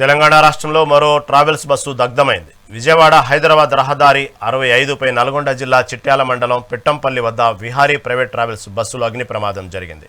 తెలంగాణ రాష్ట్రంలో మరో travels bus దగ్ధమైంది. విజయవాడ హైదరాబాద్ రహదారి అరవై ఐదుపై నల్గొండ జిల్లా చిట్యాల మండలం పిట్టంపల్లి వద్ద విహారీ ప్రైవేట్ ట్రావెల్స్ బస్సులో అగ్ని ప్రమాదం జరిగింది.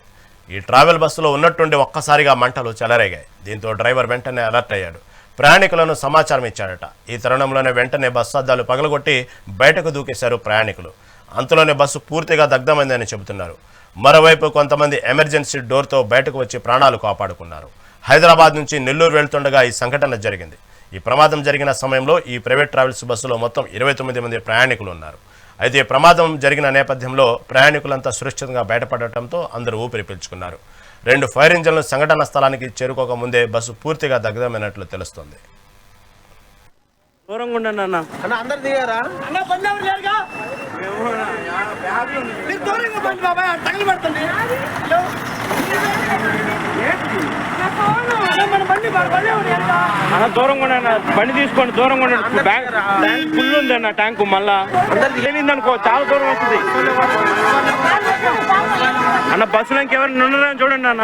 ఈ ట్రావెల్ బస్సులో ఉన్నట్టుండి ఒక్కసారిగా మంటలు చెలరేగాయి. దీంతో డ్రైవర్ వెంటనే అలర్ట్ అయ్యాడు. ప్రయాణికులను సమాచారం ఇచ్చాడట. ఈ తరుణంలోనే వెంటనే బస్సు అద్దాలు పగలగొట్టి బయటకు దూకేశారు ప్రయాణికులు. అంతలోనే బస్సు పూర్తిగా దగ్ధమైందని చెబుతున్నారు. మరోవైపు కొంతమంది ఎమర్జెన్సీ డోర్తో బయటకు వచ్చి ప్రాణాలు కాపాడుకున్నారు. హైదరాబాద్ నుంచి నెల్లూరు వెళ్తుండగా ఈ సంఘటన జరిగింది. ఈ ప్రమాదం జరిగిన సమయంలో ఈ ప్రైవేట్ ట్రావెల్స్ బస్సులో మొత్తం ఇరవై తొమ్మిది మంది ప్రయాణికులు ఉన్నారు. అయితే ఈ ప్రమాదం జరిగిన నేపథ్యంలో ప్రయాణికులంతా సురక్షితంగా బయటపడటంతో అందరూ ఊపిరి పీల్చుకున్నారు. రెండు ఫైర్ ఇంజన్లు సంఘటన స్థలానికి చేరుకోక ముందే బస్సు పూర్తిగా దగ్ధమైనట్లు తెలుస్తోంది. దూరంగా ఉండండి అన్న. అన్న అందరు దిగారా? అన్న బండి ఎవరు లేరుగా? మీరు దూరంగా బండి బాబాయ్ తగిలి పడుతుంది. హలో అన్న, దూరంగా ఉండండి బండి తీసుకోండి దూరంగా ఉండండి. బ్యాంక్ ఫుల్ ఉంది అన్న ట్యాంక్ మళ్ళా. తేలింది అనుకో చాలా దూరం వస్తుంది అన్న బస్సులో ఇంకెవరు ఉన్నారని చూడండి అన్న.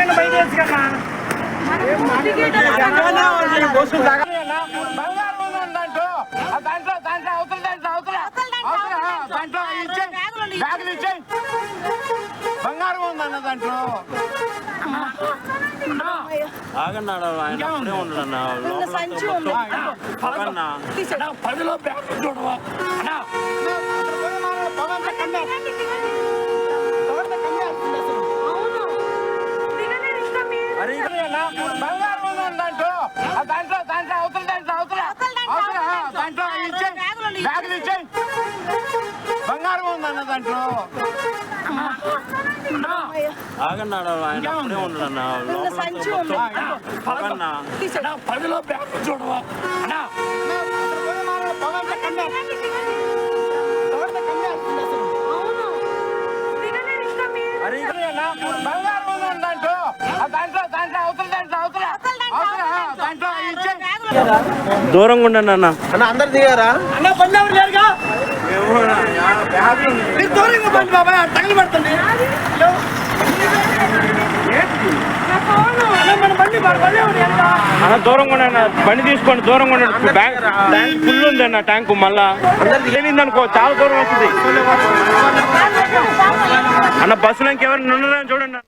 మన బయట కదా బంగారం ఉందండి దాంట్లో ఆ దాంట్లో దాంట్లో అవతల దాంట్లో అవతల అవతల ఆ, దాంట్లో ఇచ్చేయ్ బ్యాగులు ఇచ్చేయ్ బంగారం ఉందన్న దాంట్లో. ఆగండి ఆడ ఆయన అప్పుడే ఉండడు అన్న లోపల అన్న పదిలో బ్యాగ్ చూడవా అన్నా. బంగారం ఉందండి దాంట్లో. దాంట్లో అవతల దాంట్లో అవతల. అవతల ఆ, దాంట్లో. ఇచ్చేయ్. బ్యాగులు ఇచ్చేయ్. దాంట్లో ఆయన అన్న. లోపల అన్న పదిలో బ్యాగ్ చూడవా? అన్నా. బంగారం ఉందండి దాంట్లో. ఆ దాంట్లో దాంట్లో అవతల దాంట్లో అవతల. అవతల ఆ, దాంట్లో. ఇచ్చేయ్ దూరంగా ఉండండి అన్న. అన్న అందరు దిగారా? అన్న ఎవరు లేరుగా. మీరు దూరంగా బండి బాబాయ్ తగిలి పడుతుంది హలో అన్న. దూరంగా ఉండండి బండి తీసుకోండి దూరంగా ఉండండి. బ్యాంక్ ట్యాంక్ ఫుల్ ఉంది అన్న ట్యాంక్ మళ్ళా. తేలింది అనుకో చాలా దూరం వస్తుంది అన్న బస్సులో ఇంకెవరు ఉన్నారని చూడండి